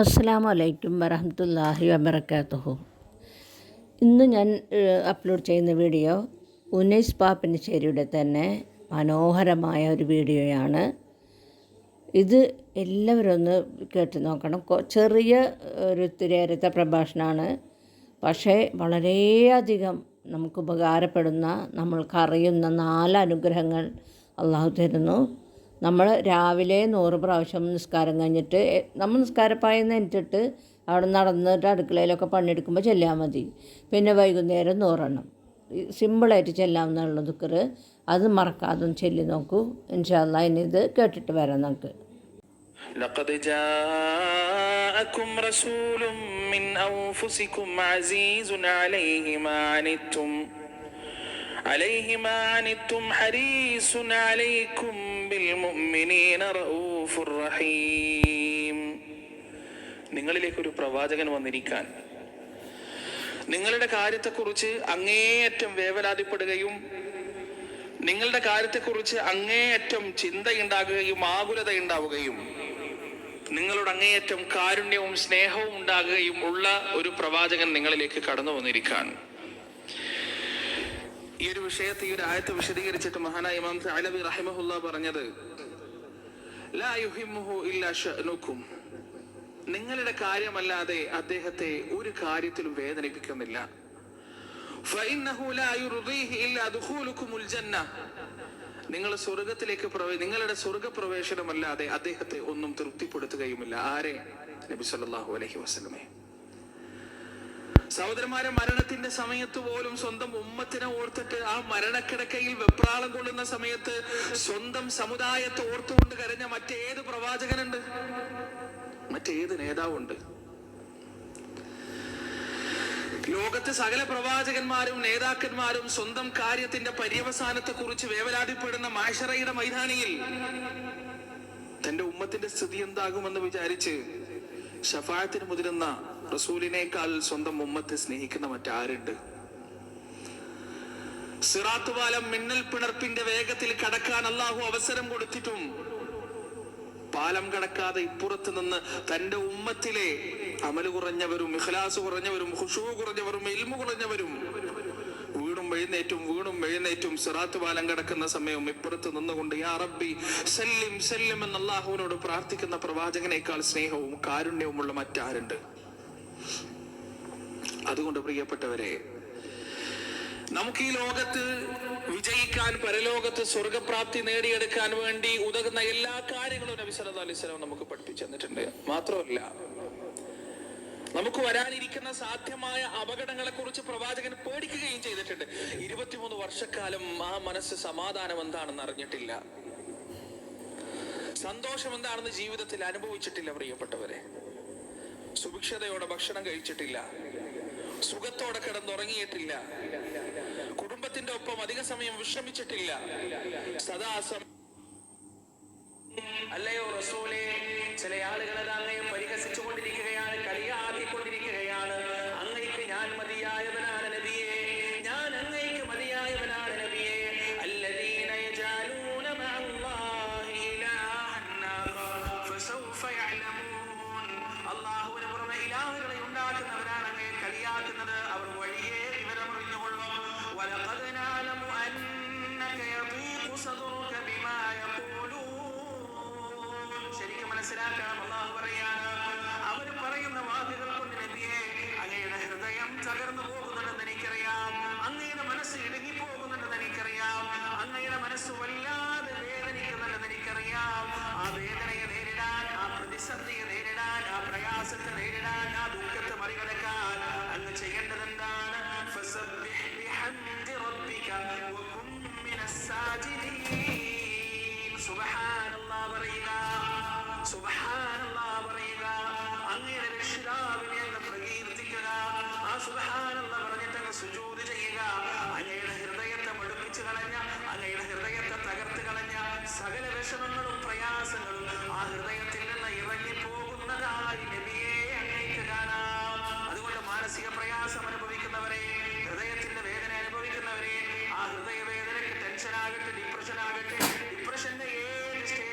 അസ്സാം വലൈക്കും വരഹമത്തല്ലാഹി വബർക്കാത്തുഹു ഇന്ന് ഞാൻ അപ്ലോഡ് ചെയ്യുന്ന വീഡിയോ ഉനൈസ് പാപ്പനശ്ശേരിയുടെ തന്നെ മനോഹരമായ ഒരു വീഡിയോയാണ്. ഇത് എല്ലാവരും ഒന്ന് കേട്ട് നോക്കണം. ചെറിയ ഒരു തിരേരത്തെ പ്രഭാഷണമാണ്. പക്ഷേ വളരെയധികം നമുക്ക് ഉപകാരപ്പെടുന്ന നമ്മൾക്കറിയുന്ന നാല് അനുഗ്രഹങ്ങൾ അള്ളാഹു തരുന്നു. നമ്മൾ രാവിലെ നൂറ് പ്രാവശ്യം നിസ്കാരം കഴിഞ്ഞിട്ട് എ- നമ്മൾ നിസ്കാരപ്പായം നെറ്റിട്ട് അവിടെ നടന്നിട്ട് അടുക്കളയിലൊക്കെ പണിയെടുക്കുമ്പോൾ ചെല്ലാൻ മതി പിന്നെ വൈകുന്നേരം നൂറെണ്ണം ഈ സിമ്പിളായിട്ട് ചെല്ലാവുന്നുള്ള ദുക്കറ് അത് മറക്കാതെ ഒന്ന് ചെല്ലി നോക്കൂ ഇൻഷാല്ല ഇനി ഇത് കേട്ടിട്ട് വരാം നമുക്ക് لقد جاءكم رسول من أنفسكم عزيز عليه ما عنتم عليه ما عنتم حريص عليكم بالمؤمنين رؤوف رحيم നിങ്ങളിലേക്ക് ഒരു പ്രവാചകൻ വന്നിരിക്കാൻ നിങ്ങളുടെ കാര്യത്തെക്കുറിച്ച് അങ്ങേയറ്റം വേവലാതിപ്പെടുകയും നിങ്ങളുടെ കാര്യത്തെക്കുറിച്ച് അങ്ങേയറ്റം ചിന്തയുണ്ടാകുകയും ആകുലത ഉണ്ടാവുകയും നിങ്ങളുടെ അങ്ങേയറ്റം കാരുണ്യവും സ്നേഹവും ഉണ്ടാകുകയും ഉള്ള ഒരു പ്രവാചകൻ നിങ്ങളിലേക്ക് കടന്നു വന്നിരിക്കാൻ ഈ ഒരു വിഷയത്തെ ഈ ഒരു ആയത്ത് വിശദീകരിച്ചിട്ട് മഹാനായ ഇമാം അലബി റഹിമഹുല്ല പറഞ്ഞത് നിങ്ങളുടെ കാര്യമല്ലാതെ അദ്ദേഹത്തെ ഒരു കാര്യത്തിലും വേദനിപ്പിക്കുന്നില്ല. നിങ്ങൾ സ്വർഗത്തിലേക്ക് നിങ്ങളുടെ സ്വർഗപ്രവേശനമല്ലാതെ അദ്ദേഹത്തെ ഒന്നും തൃപ്തിപ്പെടുത്തുകയുമില്ല. ആരെ? നബി സല്ലാഹു അലഹി വസ്ലമേ സഹോദരന്മാരെ മരണത്തിന്റെ സമയത്ത് പോലും സ്വന്തം ഉമ്മത്തിനെ ഓർത്തിട്ട് ആ മരണക്കിടക്കയിൽ വെപ്രാളം കൊള്ളുന്ന സമയത്ത് സ്വന്തം സമുദായത്തെ ഓർത്തുകൊണ്ട് കരഞ്ഞ മറ്റേത് പ്രവാചകനുണ്ട്. മറ്റേത് നേതാവുണ്ട്. ലോകത്ത് സകല പ്രവാചകന്മാരും നേതാക്കന്മാരും സ്വന്തം കാര്യത്തിന്റെ പര്യവസാനത്തെ കുറിച്ച് വേവലാതിപ്പെടുന്ന മാഷറയുടെ മൈതാനിയിൽ തന്റെ ഉമ്മത്തിന്റെ സ്ഥിതി എന്താകുമെന്ന് വിചാരിച്ച് ഷഫായത്തിന് മുതിരുന്ന റസൂലിനേക്കാൾ സ്വന്തം ഉമ്മത്തെ സ്നേഹിക്കുന്ന മറ്റാരുണ്ട്? സിറാത്തുപാലം മിന്നൽ പിണർപ്പിന്റെ വേഗത്തിൽ കടക്കാൻ അള്ളാഹു അവസരം കൊടുത്തിട്ടും പാലം കടക്കാതെ ഇപ്പുറത്ത് നിന്ന് തന്റെ ഉമ്മത്തിലെ അമൽ കുറഞ്ഞവരും ഇഖ്ലാസ് കുറഞ്ഞവരും ഖുഷു കുറഞ്ഞവരും ഇൽമു കുറഞ്ഞവരും വീണും എഴുന്നേറ്റും വീണും എഴുന്നേറ്റും സിറാത്ത് പാലം കടക്കുന്ന സമയം ഇപ്പുറത്ത് നിന്നുകൊണ്ട് യാ റബ്ബി സല്ലിം സല്ലിം എന്ന് അള്ളാഹുവിനോട് പ്രാർത്ഥിക്കുന്ന പ്രവാചകനേക്കാൾ സ്നേഹവും കാരുണ്യവുമുള്ള മറ്റാരുണ്ട്? അതുകൊണ്ട് പ്രിയപ്പെട്ടവരെ നമുക്ക് ഈ ലോകത്ത് വിജയിക്കാൻ പരലോകത്ത് സ്വർഗപ്രാപ്തി നേടിയെടുക്കാൻ വേണ്ടി ഉതകുന്ന എല്ലാ കാര്യങ്ങളും നബി സല്ലല്ലാഹു അലൈഹി വസല്ലം നമുക്ക് പഠിപ്പിച്ചു തന്നിട്ടുണ്ട്. മാത്രമല്ല നമുക്ക് വരാനിരിക്കുന്ന സാധ്യമായ അപകടങ്ങളെ കുറിച്ച് പ്രവാചകൻ പേടിക്കുകയും ചെയ്തിട്ടുണ്ട്. ഇരുപത്തിമൂന്ന് വർഷക്കാലം ആ മനസ്സ് സമാധാനം എന്താണെന്ന് അറിഞ്ഞിട്ടില്ല. സന്തോഷം എന്താണെന്ന് ജീവിതത്തിൽ അനുഭവിച്ചിട്ടില്ല പ്രിയപ്പെട്ടവരെ. സുഭിക്ഷതയോടെ ഭക്ഷണം കഴിച്ചിട്ടില്ല. സുഖത്തോടെ കിടന്നുറങ്ങിയിട്ടില്ല. കുടുംബത്തിന്റെ ഒപ്പം അധിക സമയം വിശ്രമിച്ചിട്ടില്ല. സദാസം അല്ലയോ റസൂലേ ചില ആളുകൾ അത് മനസ്സിലാക്കണം അള്ളാഹു പറയാണ് അവർ പറയുന്ന വാക്കുകൾ കൊണ്ട് നബിയെ അങ്ങയുടെ ഹൃദയം തകർന്നു പോകുന്നുണ്ടെന്ന് എനിക്കറിയാം. അങ്ങയുടെ മനസ്സ് ഇടുങ്ങി പോകുന്നുണ്ടെന്ന് എനിക്കറിയാം. അങ്ങയുടെ മനസ്സ് വല്ലാതെ വേദനിക്കുന്നുണ്ടെന്ന് എനിക്കറിയാം. ആ വേദനയെ നേരിടാൻ ആ പ്രതിസന്ധിയെ നേരിടാൻ ആ പ്രയാസത്തെ നേരിടാൻ ആ ദുഃഖത്തെ മറികടക്കാൻ അങ്ങ് ചെയ്യേണ്ടത് എന്താണ് ബിഹംദി റബ്ബിക വകും മിനസ് സാജിദീൻ. സുബ്ഹാനല്ലാഹ് പറയുക. സുബ്ഹാനല്ലാഹ് പറയുക അങ്ങയുടെ രക്ഷിതാവിനെ അങ്ങ് പ്രകീർത്തിക്കുക. ആ സുബ്ഹാനല്ലാഹ് പറഞ്ഞിട്ട് അങ്ങ് ചെയ്യുക. അങ്ങയുടെ ഹൃദയത്തെ മടുപ്പിച്ചു കളഞ്ഞ അങ്ങയുടെ ഹൃദയത്തെ തകർത്ത് കളഞ്ഞ സകല വിഷമങ്ങളും ആ ഹൃദയത്തിൽ നിന്ന് ഇറങ്ങിപ്പോകുന്നതായി നബിയെ അങ്ങേക്ക് കാണാം. അതുകൊണ്ട് മാനസിക പ്രയാസം അനുഭവിക്കുന്നവരെ ഹൃദയത്തിന്റെ വേദന അനുഭവിക്കുന്നവരെ ആ ഹൃദയ വേദനയ്ക്ക് ടെൻഷൻ ആകട്ടെ ഡിപ്രഷൻ ആകട്ടെ ഡിപ്രഷന്റെ ഏത്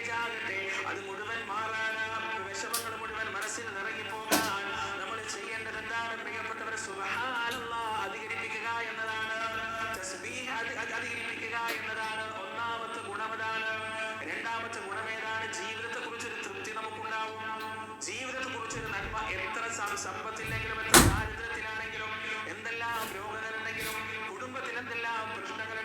തെറ്റാകട്ടെ അത് മുഴുവൻ മാറാനാം വിഷമങ്ങൾ മുഴുവൻ മനസ്സിൽ നിറങ്ങി പോകാൻ നമ്മൾ ചെയ്യേണ്ടത് എന്താണ് പ്രിയപ്പെട്ടവർ സുഹാനല്ല അധികരിപ്പിക്കുക എന്നതാണ്. അധികരിപ്പിക്കുക എന്നതാണ്. ഒന്നാമത്തെ ഗുണമതാണ് രണ്ടാമത്തെ ഗുണമേതാണ് ജീവിതത്തെ കുറിച്ചൊരു തൃപ്തി നമുക്കുണ്ടാവും. ജീവിതത്തെ കുറിച്ചൊരു നന്മ എത്ര സമ്പത്തില്ലെങ്കിലും എത്ര ദാരിദ്ര്യത്തിലാണെങ്കിലും എന്തെല്ലാം രോഗങ്ങളുണ്ടെങ്കിലും കുടുംബത്തിൽ എന്തെല്ലാം പ്രശ്നങ്ങൾ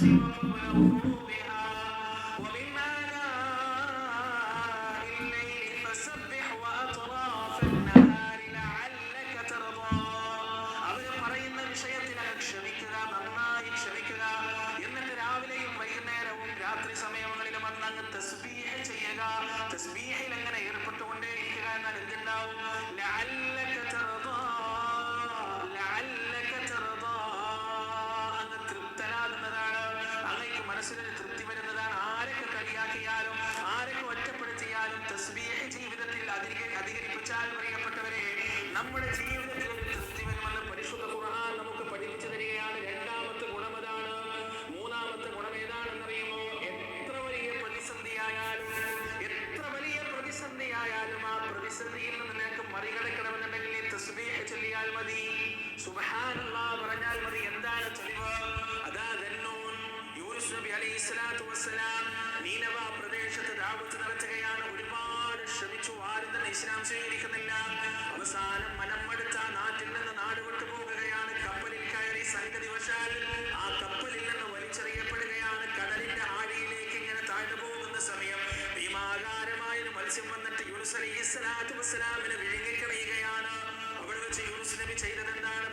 Thank you. പ്രതിസന്ധിയിൽ നിന്ന് നിനക്ക് മറികടക്കണമെന്നുണ്ടെങ്കിൽ തസ്ബീഹ് ചൊല്ലിയാൽ മതി. സുബ്ഹാനല്ലാഹ് പറഞ്ഞാൽ മതി. എന്താണ് തെളിവ് അതാ ദന്നൂൻ യൂനുസ് നബി അലൈഹി വസ്സലാം നീനവ പ്രദേശത്ത് ദാവത്ത് നടത്തുകയാണ്. ഒരുപാട് ശ്രമിച്ചു. ആരും തന്നെ ഇസ്ലാം സ്വീകരിക്കുന്നില്ല. അവസാനം മനംമടുത്ത നാട്ടിൽ നിന്ന് നാട് വിട്ടു പോകുകയാണ് കപ്പലിൽ കയറി സംഗതി വശാൽ യൂനുസ് അലൈഹി സ്വലാത്തു വസ്സലാമിനെ വിഴുങ്ങിക്കളയുകയാണ് അവിടെ വെച്ച് യൂനുസ് നബി ചെയ്തതെന്താണ്? പരിശുദ്ധ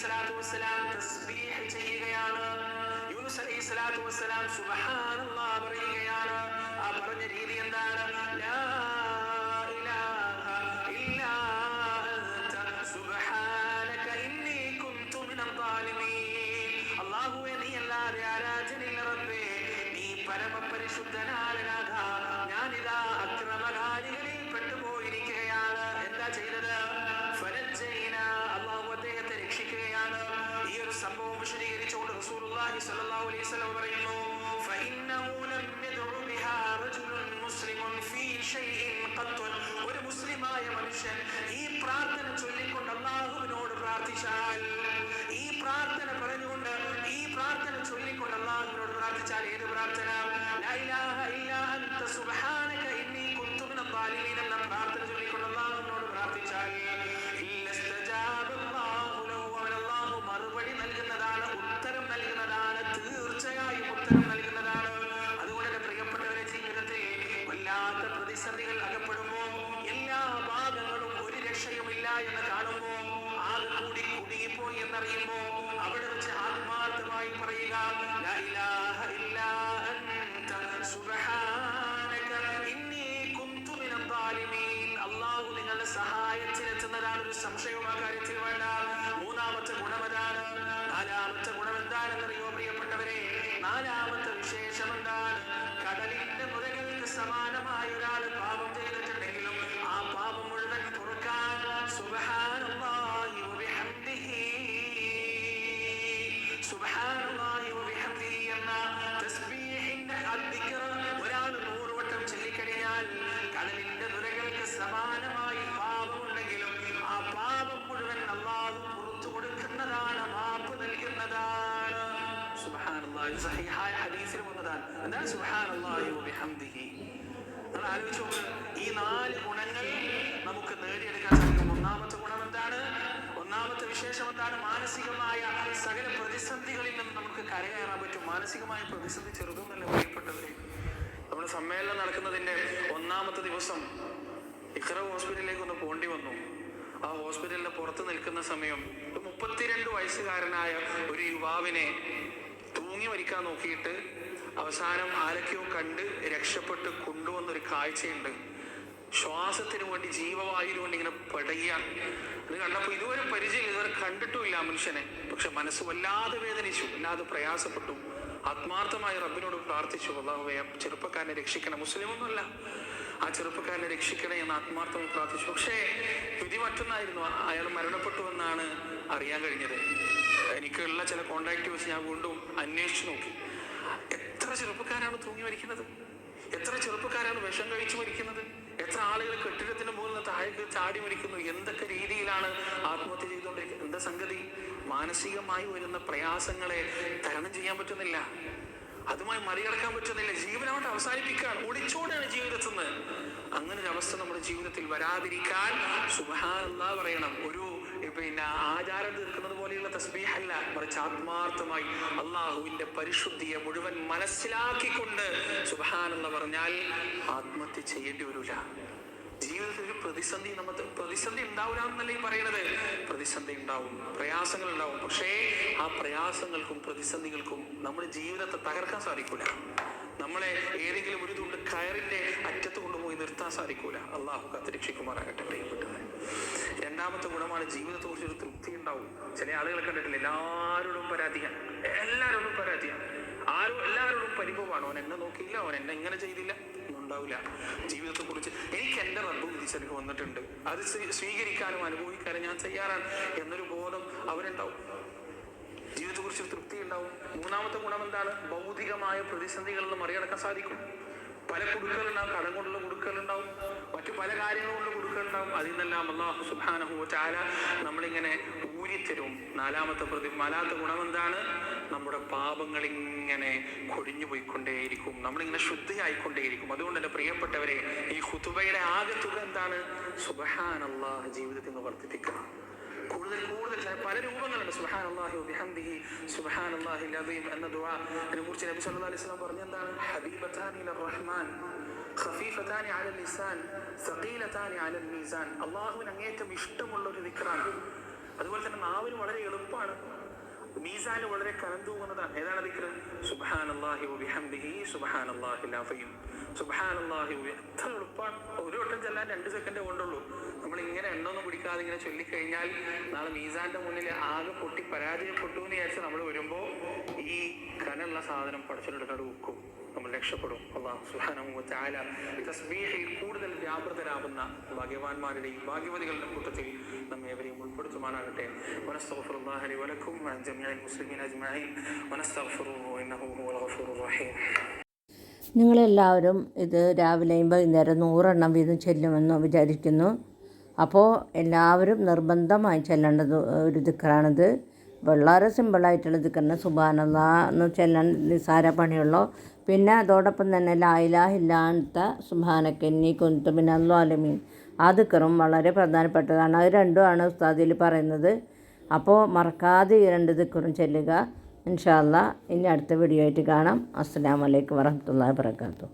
യൂനുസ് നബി അലൈഹി സ്വലാത്തു വസ്സലാം തസ്ബീഹ് ചെയ്യുകയാണ്. യൂനുസ് അലൈഹി സ്വലാത്തു വസ്സലാം സുബ്ഹാനല്ലാഹ് പറയുകയാണ്. ആ പറഞ്ഞ രീതി എന്താണ്? ലാ റസൂലുള്ളാഹി അലൈഹി വസല്ലം പറയുന്നു ഫഇന്നഹു ലം യദ്ഉ റജുലുൻ മുസ്ലിമുൻ ഫീ ഷൈഇൻ ഖത്ത് ഒരു മുസ്ലിമായ മനുഷ്യൻ ഈ പ്രാർത്ഥന ചൊല്ലിക്കൊണ്ട് അല്ലാഹുവിനോട് പ്രാർത്ഥിച്ചാൽ ഈ പ്രാർത്ഥന പറഞ്ഞുകൊണ്ട് ഈ പ്രാർത്ഥന ചൊല്ലിക്കൊണ്ട് അല്ലാഹുവിനോട് പ്രാർത്ഥിച്ചാൽ ഏത് പ്രാർത്ഥന? ലാ ഇലാഹ ഇല്ലാ അൻത സുബ്ഹാനക ഇന്നി കുൻതു മിനൽ എന്ന പ്രാർത്ഥന ചൊല്ലിക്കൊണ്ട് അല്ലാഹുവിനോട് പ്രാർത്ഥിച്ചാൽ നിങ്ങളുടെ സഹായത്തിനെത്തുന്നതാണ് ഒരു സംശയവും ആ കാര്യത്തിൽ വേണ്ട. മൂന്നാമത്തെ ഗുണമതാണ് നാലാമത്തെ ഗുണം എന്താണെന്നറിയോ പ്രിയപ്പെട്ടവരെ? നാലാമത്തെ വിശേഷം എന്താണ്? കടലിന്റെ മുരകൾക്ക് സമാനമായ ഒരാൾ പാപം ചെയ്തിട്ടുണ്ടെങ്കിലും ആ പാപം മുഴുവൻ തുറക്കാൻ സുബ്ഹാനല്ലാഹി സഹിഹായ ഹദീസിൽ വന്നതാണ്. എന്താണ് സുബ്ഹാനല്ലാഹി വബിഹംദിഹി നമ്മൾ ആലോചിച്ച് ഈ നാല് ഗുണങ്ങൾ നമുക്ക് നേടിയെടുക്കാൻ സാധിക്കും. ഒന്നാമത്തെ ഗുണം എന്താണ്? ഒന്നാമത്തെ വിശേഷം എന്താണ്? മാനസികമായ സകല പ്രതിസന്ധികളിൽ നിന്ന് നമുക്ക് കരകയറാൻ പറ്റും. മാനസികമായ പ്രതിസന്ധി ചെറുതൊന്നല്ല പ്രിയപ്പെട്ടവരെ. നമ്മുടെ സമ്മേളനം നടക്കുന്നതിന്റെ ഒന്നാമത്തെ ദിവസം ഇക്ര ഹോസ്പിറ്റലിലേക്ക് ഒന്ന് പോണ്ടി വന്നു. ആ ഹോസ്പിറ്റലിന്റെ പുറത്ത് നിൽക്കുന്ന സമയം മുപ്പത്തിരണ്ട് വയസ്സുകാരനായ ഒരു യുവാവിനെ തൂങ്ങി മരിക്കാൻ നോക്കിയിട്ട് അവസാനം ആരൊക്കെയോ കണ്ട് രക്ഷപ്പെട്ട് കൊണ്ടുവന്നൊരു കാഴ്ചയുണ്ട്. ശ്വാസത്തിന് വേണ്ടി ജീവവായുവിന് വേണ്ടി ഇങ്ങനെ പടയുക അത് കണ്ടപ്പോൾ ഇതുവരെ പരിചയം ഇതുവരെ കണ്ടിട്ടുമില്ല മനുഷ്യനെ. പക്ഷെ മനസ്സ് വല്ലാതെ വേദനിച്ചു വല്ലാതെ പ്രയാസപ്പെട്ടു. ആത്മാർത്ഥമായി റബ്ബിനോട് പ്രാർത്ഥിച്ചു അള്ളാഹുവേ ചെറുപ്പക്കാരനെ രക്ഷിക്കണം. മുസ്ലിമൊന്നുമല്ല. ആ ചെറുപ്പക്കാരനെ രക്ഷിക്കണേ എന്ന് ആത്മാർത്ഥമായി പ്രാർത്ഥിച്ചു. പക്ഷേ വിധി മറ്റൊന്നായിരുന്നു അയാൾ മരണപ്പെട്ടു എന്നാണ് അറിയാൻ കഴിഞ്ഞത്. എനിക്കുള്ള ചില കോണ്ടാക്ട് വെച്ച് ഞാൻ വീണ്ടും അന്വേഷിച്ചു നോക്കി. എത്ര ചെറുപ്പക്കാരാണ് തൂങ്ങി മരിക്കുന്നത്? എത്ര ചെറുപ്പക്കാരാണ് വിഷം കഴിച്ചു മരിക്കുന്നത്? എത്ര ആളുകൾ കെട്ടിടത്തിന്റെ മുകളിൽ നിന്ന് താഴേക്ക് ചാടി മരിക്കുന്നു? എന്തൊക്കെ രീതിയിലാണ് ആത്മഹത്യ ചെയ്തുകൊണ്ടിരിക്കുന്നത് എന്താ സംഗതി? മാനസികമായി വരുന്ന പ്രയാസങ്ങളെ തരണം ചെയ്യാൻ പറ്റുന്നില്ല. അതുമായി മറികടക്കാൻ പറ്റുന്നില്ല. ജീവനോട്ട് അവസാനിപ്പിക്കുകയാണ് ഒളിച്ചോടാണ് ജീവിതത്തിൽ നിന്ന് അങ്ങനെ ഒരു അവസ്ഥ നമ്മുടെ ജീവിതത്തിൽ വരാതിരിക്കാൻ സുബഹാനല്ലാ പറയണം. ഒരു പിന്നെ ആചാരം തീർക്കുന്നത് പോലെയുള്ള തസ്ബീഹല്ല. മറിച്ച് ആത്മാർത്ഥമായി അള്ളാഹുവിന്റെ പരിശുദ്ധിയെ മുഴുവൻ മനസ്സിലാക്കിക്കൊണ്ട് സുബഹാനെന്ന് പറഞ്ഞാൽ ആത്മഹത്യ ചെയ്യേണ്ടി വരില്ല ജീവിതത്തിൽ ഒരു പ്രതിസന്ധി നമുക്ക് പ്രതിസന്ധി ഉണ്ടാവില്ല ഈ പറയണത്. പ്രതിസന്ധി ഉണ്ടാവും പ്രയാസങ്ങൾ ഉണ്ടാവും. പക്ഷേ ആ പ്രയാസങ്ങൾക്കും പ്രതിസന്ധികൾക്കും നമ്മുടെ ജീവിതത്തെ തകർക്കാൻ സാധിക്കൂല. നമ്മളെ ഏതെങ്കിലും ഒരു തുണ്ട് കയറിന്റെ അറ്റത്ത് കൊണ്ടുപോയി നിർത്താൻ സാധിക്കൂല. അള്ളാഹു കത്തിരക്ഷിക്കുമാറാകട്ടെ പ്രിയപ്പെട്ടത് രണ്ടാമത്തെ ഗുണമാണ് ജീവിതത്തെ കുറിച്ച് ഒരു തൃപ്തി ഉണ്ടാവും. ചില ആളുകളെ കണ്ടിട്ടില്ല. എല്ലാവരോടും പരാതിയാണ്. എല്ലാവരോടും പരാതിയാണ്. ആരും എല്ലാവരോടും പരിഭവമാണ്. അവൻ എന്നെ നോക്കിയില്ല. അവൻ എന്നെ ഇങ്ങനെ ചെയ്തില്ല. ഉണ്ടാവില്ല. ജീവിതത്തെ കുറിച്ച് എനിക്ക് എന്റെ റബ്ബ് വിധിച്ചെനിക്ക് വന്നിട്ടുണ്ട്. അത് സ്വീകരിക്കാനും അനുഭവിക്കാനും ഞാൻ തയ്യാറാണ് എന്നൊരു ബോധം അവരുണ്ടാവും. ജീവിതത്തെ കുറിച്ച് തൃപ്തി ഉണ്ടാവും. മൂന്നാമത്തെ ഗുണം എന്താണ്? ഭൗതികമായ പ്രതിസന്ധികളിൽ മറികടക്കാൻ സാധിക്കും. പല കുടുക്കലുണ്ടാവും കടം കൊണ്ടുള്ള കുടുക്കലുണ്ടാവും മറ്റു പല കാര്യങ്ങളും കൊണ്ട് കുടുക്കലുണ്ടാവും അതിൽ നിന്നെല്ലാം അള്ളാഹു സുബ്ഹാനഹു ചാല നമ്മളിങ്ങനെ ഊരിത്തരും. നാലാമത്തെ പ്രതി നാലാമത്തെ ഗുണം എന്താണ്? നമ്മുടെ പാപങ്ങൾ ഇങ്ങനെ കൊഴിഞ്ഞു പോയിക്കൊണ്ടേയിരിക്കും. നമ്മളിങ്ങനെ ശുദ്ധിയായിക്കൊണ്ടേയിരിക്കും. അതുകൊണ്ട് എന്റെ പ്രിയപ്പെട്ടവരെ ഈ ഹുതുബയുടെ ആകെ തുക എന്താണ്? സുബഹാൻ അള്ളാഹ് ജീവിതത്തിൽ നിന്ന് വർദ്ധിപ്പിക്കണം. കൂടുതൽ കൂടുതൽ പല രൂപങ്ങളുണ്ട്. സുഹാൻ അള്ളാഹി സുബ്ഹാനല്ലാഹി സുഹാൻ അള്ളാഹി ലബീം എന്ന ദുആ. അതിനെ കുറിച്ച് നബി സല്ലല്ലാഹു അലൈഹി വസല്ലം പറഞ്ഞ എന്താണ് ഹബീബത്താനി റഹ്മാൻ ഖഫീഫത്താനി അലൽ ലിസാൻ സഖീലത്താനി അലൽ മീസാൻ. അള്ളാഹുവിന് അങ്ങേറ്റം ഇഷ്ടമുള്ള ഒരു ദിക്റാണ്. അതുപോലെ തന്നെ നാവിന് വളരെ എളുപ്പമാണ്. മീസാന് വളരെ കനം തൂങ്ങുന്നതാണ് ഏതാണ് ദിക്ർ സുബ്ഹാനല്ലാഹി വബിഹംദിഹി സുബാൻ അള്ളാഹി സുബ്ഹാനല്ലാഹി വബി- എത്ര എളുപ്പമാണ് ഒരു വട്ടം ചെല്ലാൻ രണ്ട് സെക്കൻഡേ കൊണ്ടുള്ളൂ. നമ്മൾ ഇങ്ങനെ എണ്ണൊന്നും പിടിക്കാതെ ഇങ്ങനെ ചൊല്ലിക്കഴിഞ്ഞാൽ നാളെ മീസാന്റെ മുന്നിൽ ആകെ പൊട്ടി പരാജയപ്പെട്ടു എന്ന് വിചാരിച്ച് നമ്മൾ വരുമ്പോൾ ഈ കനുള്ള സാധനം പടച്ചിലെടുക്കാട് വെക്കും നമ്മൾ രക്ഷപ്പെടും. അള്ളാഹു തആല തസ്ബീഹിൽ കൂടുതൽ വ്യാപൃതരാകുന്ന ഭാഗ്യവാന്മാരുടെയും ഭാഗ്യവതികളുടെ കൂട്ടത്തിൽ നമ്മെ എവരെയും ഉൾപ്പെടുത്തുമാറാകട്ടെ. വനസ്തഗ്ഫിറുല്ലാഹ ലി വലക്കും വഅൻ ജമീഅൽ മുസ്ലിമീന അജ്മഈൻ. വനസ്തഗ്ഫിറുഹു ഇന്നഹു ഹുവൽ ഗഫൂറുർ റഹീം. നിങ്ങളെല്ലാവരും ഇത് രാവിലെയും വൈകുന്നേരം നൂറെണ്ണം വീതം ചെല്ലുമെന്ന് വിചാരിക്കുന്നു. അപ്പോൾ എല്ലാവരും നിർബന്ധമായി ചെല്ലേണ്ടത് ഒരു ദിക്കറാണിത്. വളരെ സിമ്പിളായിട്ടുള്ള ദിക്കറിന് സുബാനല്ല എന്ന് ചെല്ലാൻ നിസാര പണിയുള്ളൂ. പിന്നെ അതോടൊപ്പം തന്നെ ലായിലാഹില്ലാത്ത സുബാനക്കെന്നി കുന്തുമിനല്ലോ അലമീൻ ആ ദിക്കറും വളരെ പ്രധാനപ്പെട്ടതാണ്. അത് രണ്ടുമാണ് ഉസ്താദിൽ പറയുന്നത്. അപ്പോൾ മറക്കാതെ ഈ രണ്ട് ദിക്കറും ചെല്ലുക. ഇൻഷാല്ല ഇനി അടുത്ത വീഡിയോ ആയിട്ട് കാണാം. അസ്സാം വലൈക്കും വരഹമുല്ലാ വാബർക്കാത്തു